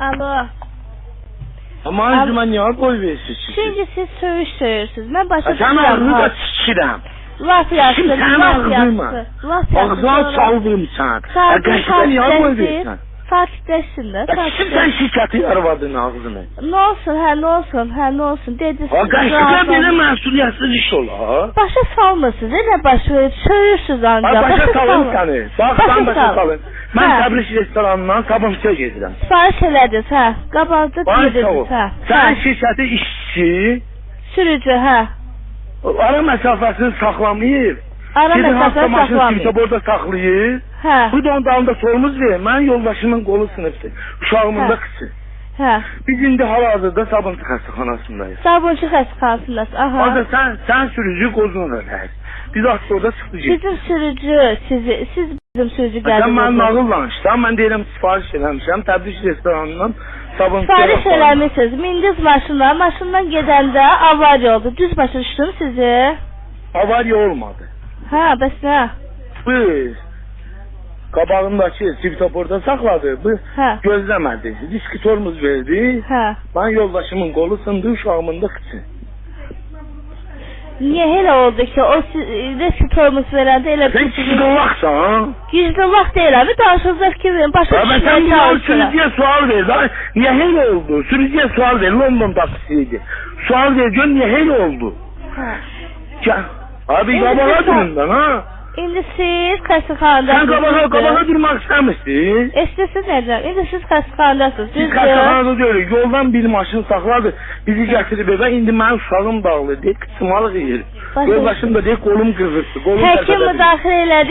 Allah. Aman Abi, manyak gol veriyorsun. Çünkü siz söğüş söylüyorsunuz. Ben başka bir şey Sen ağzını da sikirim. Laf yaptı, laf yaptı. Laf yaptı. Ağzına saldırım sen. Sen kaç tane yağ? Də, Kim sən şirkəti arvadın ağzını? Nə olsun, hə, nə olsun, hə, nə olsun, dedi. Ha razı belə məsuliyyətsiz iş olar. Başa salmırsınız, nə baş verir, söyürsünüz Ha ancaq. başa salın səni. Bax sən başa salın. Mən. Təbriz restoranından sabunçuya gedirəm. Sifariş elədiniz, hə. Qabaqda dediniz, hə. Hə. şirkəti işçi Sürücü, hə. ara məsafəsini saxlamayıb. Ara Gedin məsafə hasta maşını saxlamayın. kimsə burada saxlayır. Hə, Bu da onun dalında sorumuz ver. Mən yoldaşımın qolu sınıbdır. Uşağımın da Hə. qısı. hə. Biz indi hal-hazırda Sabunçu xəstəxanasındayız. Sabunçu xəstəxanasındasınız, aha. Orada sən sən sürücü qozun ölər. Biz artıq orada çıxdı getdik. Bizim sürücü, sizi, siz bizim sürücü Sən mən gəldiniz. nağıl danışsan, mən deyirəm sifariş eləmişəm Təbriz restoranından Sabunçu. Sifariş eləmisiniz. Mindiniz maşına, maşından gedəndə avariya oldu. Düz başa düşdüm sizi. Avariya olmadı. Hə, bəs nə? Biz Qabağındakı cibtoborda saxladı. Bu hə. gözləmədi. Riski verdi. Hə. Mən yoldaşımın qolu sındı, uşağımın da qıçı. Niye hele oldu işte o sizde şu tormuz veren de hele Sen kişinin vaksa ha? Kişinin vak değil abi daha fazla fikir verin başka bir şey sen bunu sürücüye sual ver niye hele oldu sürücüye sual ver London taksisiydi sual ver diyor niye hele oldu ha. Ya, abi babana dönün lan ha İndi siz xəstəxanadasınız. Sen kabağa, düzdür? kabağa durmak istemişsin. Estəsiz necə? İndi siz xəstəxanadasınız, Biz kasaxanada diyoruz. Yoldan bir maşın saxladı. Bizi getirip eve. indi benim uşağım kısmalık yiyir. Başa Yoldaşım da deyik kolum kırıktı. Kolum Həkim müdaxilə elədi.